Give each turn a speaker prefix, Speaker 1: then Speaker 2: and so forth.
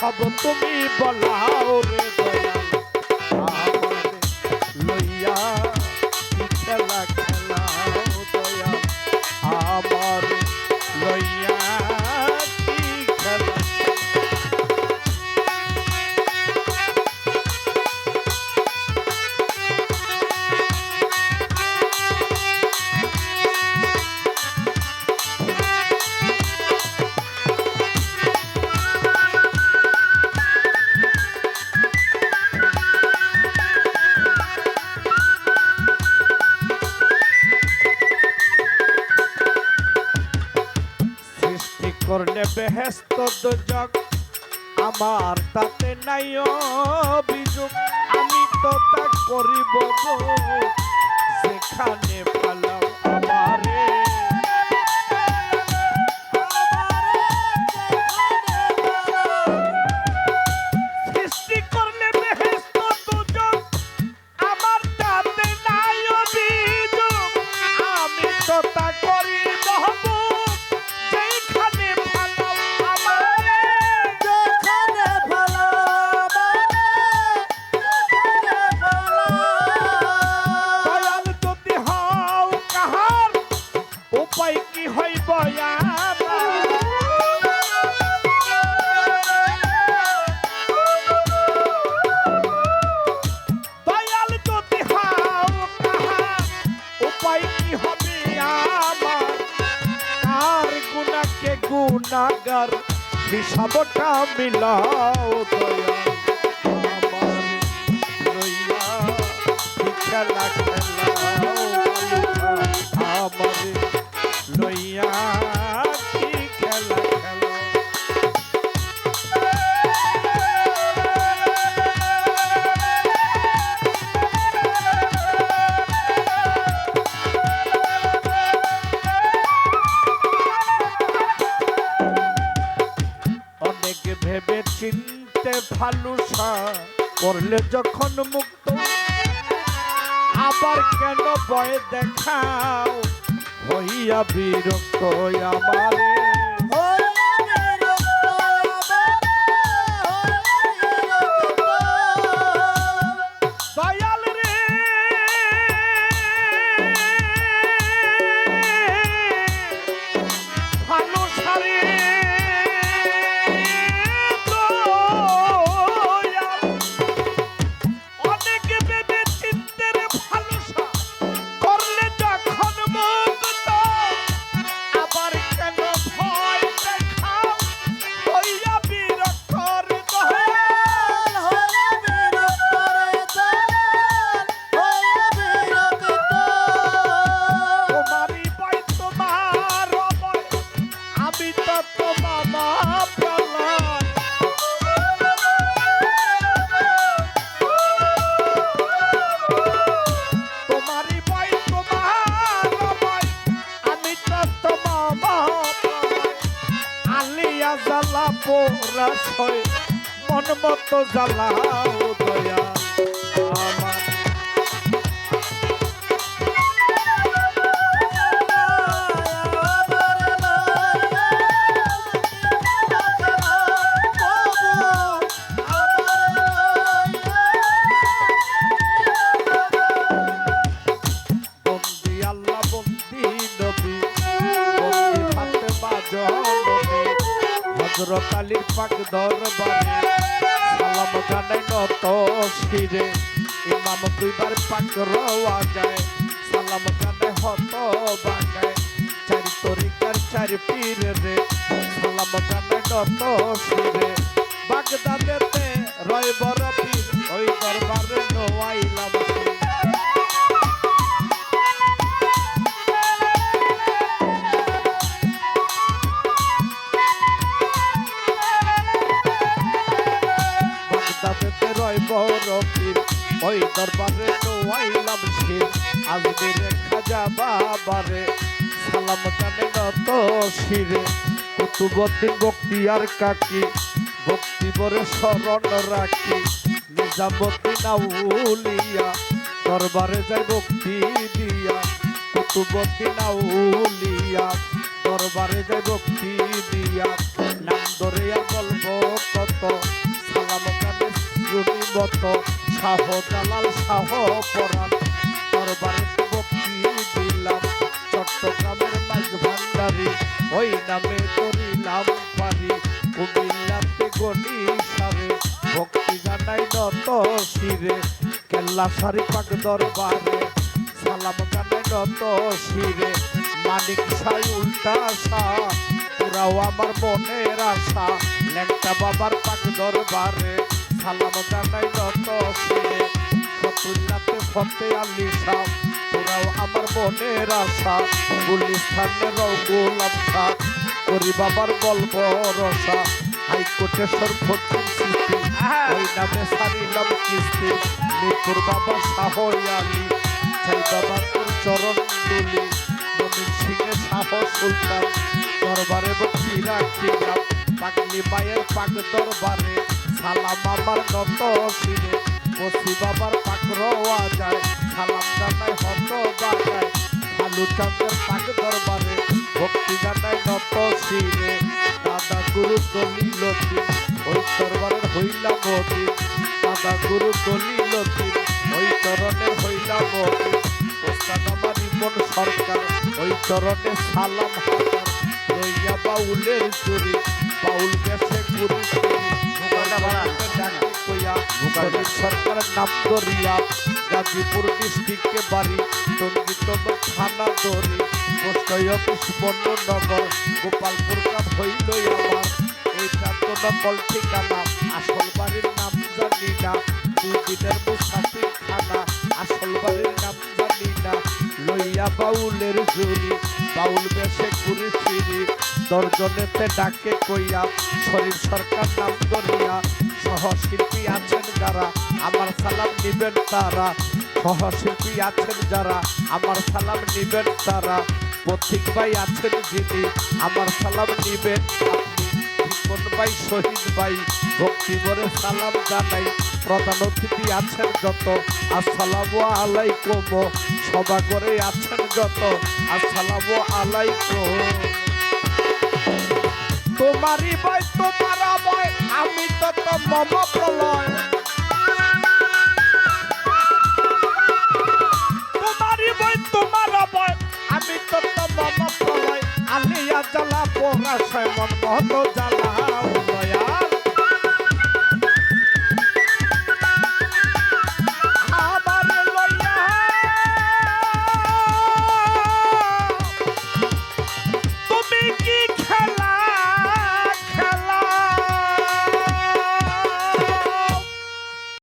Speaker 1: সব তুমি বলাও রে দয়াল করলে বেহেস্ত দুজক আমার তাতে নাই অভিযোগ। আমি তো তা করিব যেখানে পালাম গুনাগার হিসাবটা মিলাও দয়া। আমার খেলা ফালুসা করলে যখন মুক্ত আবার কেন বয় দেখাও? হইয়া বিরক্ত আমারে। জ্বালা পোরা ছয় মন মতো জ্বালাও দয়া। আমার আল্লাহ আলীর পাক দরবারে সালাম জানাই নত শিরে। ইমাম দুইবার পাক রওয়া যায়, সালাম জানাই হত বাগায় চারি তরিকার চারি পীর রে, সালাম জানাই নত শিরে। বাগদাদেতে রয় বড় বড় পীর ওই দরবারে নোয়াইলাম শির। আজমিরে খাজা বাবারে সালাম জানে নত শিরে। কুতুবদ্দিন বক্তিয়ার কাকি ভক্তি বরে শরণ রাখি। নিজামুদ্দিন আউলিয়া, দরবারে যাই ভক্তি দিয়া। কুতুবদ্দিন আউলিয়া, দরবারে যাই ভক্তি দিয়া। নাম ধরে আর বলব কত, সালাম জানে রুনি মত শাহ জালাল, শাহ পরাণ দরবারে ভক্তি দিলাম, চট্টগ্রামের মাঝ ভান্ডারি, ওই নামে করিলাম পারি কুমিল্লাতে গনি সারে, ভক্তি জানাই নত শিরে। কেল্লা সারি পাক দরবারে, সালাম জানাই নত শিরে। মানিক সাই উল্টা সা পুরাও আমার মনের আশা। ল্যাংটা বাবার পাক দরবারে সালাম জানাই শিরে ফতুল্লাতে ফতে আলি শাহ পুরাও আমার মনের আশা গুলিস্থানের গোলাম শাহ করি বাবার গল্প রসা হাইকোর্টেশ্বর ফতুল সৃষ্টি ওই নামে সারিলাম কিস্তি মিরপুর বাবা শাহ আলী ছাই বাবা তোর চরণ দুলি মমিন সিংহে শাহ সুলতান দরবারে বক্তি রাখিলাম পাগলি মায়ের পাক দরবারে সালাম আমার নত শিরে বসি বাবার পাক রওয়া যায় সালাম জানাই হত বাজায়। আলু চাঁদের পাক দরবারে ভক্তি জানাই নত শিরে দাদা গুরু দলিলতি ওই দরবারের হইলাম মতি দাদা গুরু দলিলতি ওই চরণের হইলাম মতি ওস্তাদ আমার ইমন সরকার, ওই চরণে সালাম হাজার লইয়া বাউলের চুরি, বাউল গেছে গুরু চুরি। সরকারের নাম দরিয়া গাজীপুর ডিস্ট্রিক্টে বাড়ি সংগীত থানা দরি পোস্ট অফিস বন্যনগর গোপালপুর গ্রাম হইলই আমার। এই প্রান্ত নকল ঠিকানা, আসল বাড়ির নাম জানি না। দুই দিনের মুসাফির খানা, আসল বাড়ির নাম জানি না। লইয়া বাউলের জুরি বাউল বেশে ঘুরে ফিরি। দর্জনেতে ডাকে কইয়া শরীর সরকার নাম ধরিয়া, সহশিল্পী আছেন যারা, আমার সালাম নিবেন তারা। সহশিল্পী আছেন যারা, আমার সালাম নিবেন তারা। পথিক ভাই আছেন যিনি, আমার সালাম নিবেন ভাই শহীদ ভাই। ভক্তি ভরে সালাম জানাই। প্রধান অতিথি আছেন যত। আসসালামু আলাইকুম। সভা করে আছেন যত। আসসালামু আলাইকুম। তোমারই বই তোমার বই আমি তো তো মম প্রলয় তোমারই বই তোমার বই আমি তো তো মম প্রলয় আলিয়া জ্বালা পোড়া মন মহত জ্বালা।